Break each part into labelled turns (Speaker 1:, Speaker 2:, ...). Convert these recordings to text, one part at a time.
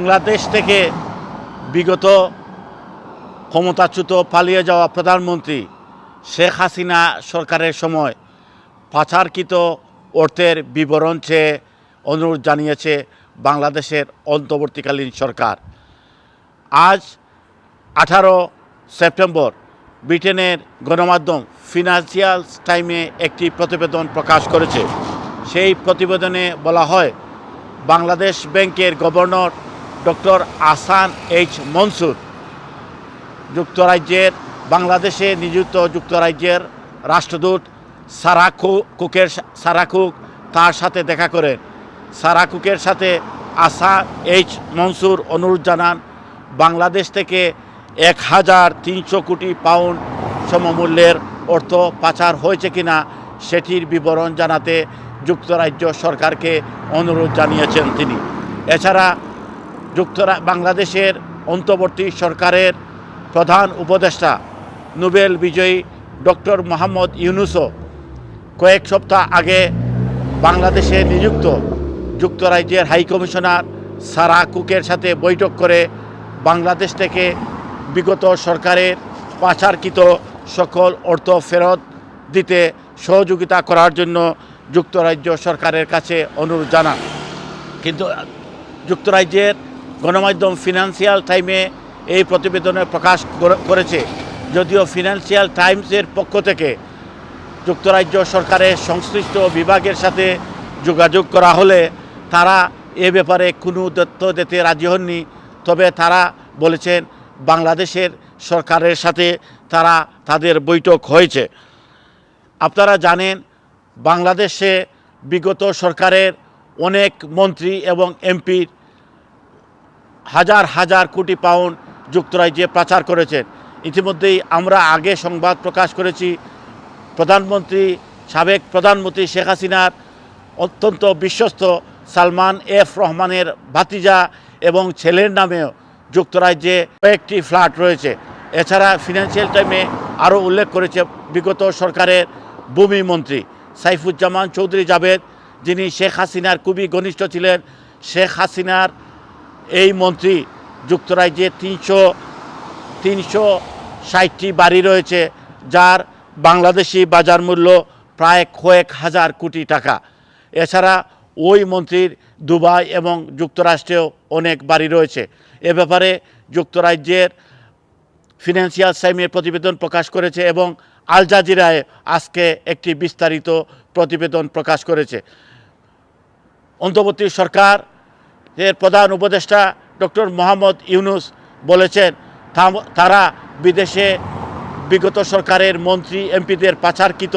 Speaker 1: বাংলাদেশ থেকে বিগত ক্ষমতাচ্যুত পালিয়ে যাওয়া প্রধানমন্ত্রী শেখ হাসিনা সরকারের সময় পাচারকৃত অর্থের বিবরণ চেয়ে অনুরোধ জানিয়েছে বাংলাদেশের অন্তর্বর্তীকালীন সরকার। আজ আঠারো সেপ্টেম্বর ব্রিটেনের গণমাধ্যম ফিনান্সিয়াল টাইমে একটি প্রতিবেদন প্রকাশ করেছে। সেই প্রতিবেদনে বলা হয়, বাংলাদেশ ব্যাংকের governor doctor Ahsan H Mansur, যুক্তরাজ্যের, বাংলাদেশে নিযুক্ত যুক্তরাজ্যের রাষ্ট্রদূত সারা কু- কুকের সা- সারা কুক তার সাথে দেখা করেন সারা কুকের সাথে আসা এইচ মনসুর অনুরোধ জানান, বাংলাদেশ থেকে এক হাজার তিনশো কোটি পাউন্ড সমমূল্যের অর্থ পাচার হয়েছে কিনা সেটির বিবরণ জানাতে যুক্তরাজ্য সরকারকে অনুরোধ জানিয়েছেন তিনি। এছাড়া যুক্তরা, বাংলাদেশের অন্তর্বর্তী সরকারের প্রধান উপদেষ্টা, নোবেল বিজয়ী ডক্টর মোহাম্মদ ইউনুসও কয়েক সপ্তাহ আগে বাংলাদেশে নিযুক্ত যুক্তরাজ্যের হাইকমিশনার সারা কুকের সাথে বৈঠক করে বাংলাদেশ থেকে বিগত সরকারের পাচারকৃত সকল অর্থ ফেরত দিতে সহযোগিতা করার জন্য যুক্তরাজ্য সরকারের কাছে অনুরোধ জানান। কিন্তু যুক্তরাজ্যের গণমাধ্যম ফিনান্সিয়াল টাইমে এই প্রতিবেদনে প্রকাশ করেছে। যদিও ফিনান্সিয়াল টাইমসের পক্ষ থেকে যুক্তরাজ্য সরকারের সংশ্লিষ্ট বিভাগের সাথে যোগাযোগ করা হলে তারা এ ব্যাপারে কোনো তথ্য দিতে রাজি হননি। তবে তারা বলেছেন, বাংলাদেশের সরকারের সাথে তারা তাদের বৈঠক হয়েছে। আপনারা জানেন, বাংলাদেশে বিগত সরকারের অনেক মন্ত্রী এবং এমপির হাজার হাজার কোটি পাউন্ড যুক্তরাজ্যে পাচার করেছেন ইতিমধ্যেই আমরা আগে সংবাদ প্রকাশ করেছি, প্রধানমন্ত্রী, সাবেক প্রধানমন্ত্রী শেখ হাসিনার অত্যন্ত বিশ্বস্ত সালমান এফ রহমানের ভাতিজা এবং ছেলের নামেও যুক্তরাজ্যে কয়েকটি ফ্ল্যাট রয়েছে। এছাড়া ফিনান্সিয়াল টাইমে আরও উল্লেখ করেছে বিগত সরকারের ভূমি মন্ত্রী সাইফুজ্জামান চৌধুরী জাভেদ, যিনি শেখ হাসিনার খুবই ঘনিষ্ঠ ছিলেন। শেখ হাসিনার এই মন্ত্রী যুক্তরাজ্যে তিনশো তিনশো ষাটটি বাড়ি রয়েছে, যার বাংলাদেশি বাজার মূল্য প্রায় কয়েক হাজার কোটি টাকা। এছাড়া ওই মন্ত্রীর দুবাই এবং যুক্তরাষ্ট্রেও অনেক বাড়ি রয়েছে। এ ব্যাপারে যুক্তরাজ্যের ফিনান্সিয়াল সাইমের প্রতিবেদন প্রকাশ করেছে এবং আল জাজিরায় আজকে একটি বিস্তারিত প্রতিবেদন প্রকাশ করেছে। অন্তর্বর্তী সরকার এর প্রধান উপদেষ্টা ডক্টর মোহাম্মদ ইউনুস বলেছেন তারা বিদেশে বিগত সরকারের মন্ত্রী, এমপিদের পাচারকৃত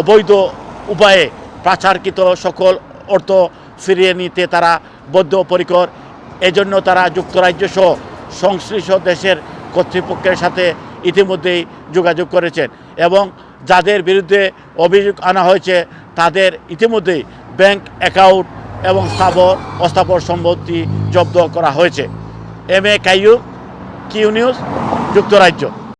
Speaker 1: অবৈধ উপায়ে পাচারকৃত সকল অর্থ ফিরিয়ে নিতে তারা বদ্ধপরিকর। এজন্য তারা যুক্তরাজ্য সহ সংশ্লিষ্ট দেশের কর্তৃপক্ষের সাথে ইতিমধ্যেই যোগাযোগ করেছেন এবং যাদের বিরুদ্ধে অভিযোগ আনা হয়েছে, তাদের ইতিমধ্যেই ব্যাংক অ্যাকাউন্ট এবং স্থাবর অস্থাবর সম্পত্তি জব্দ করা হয়েছে। M A Kaiyub Q news যুক্তরাজ্য।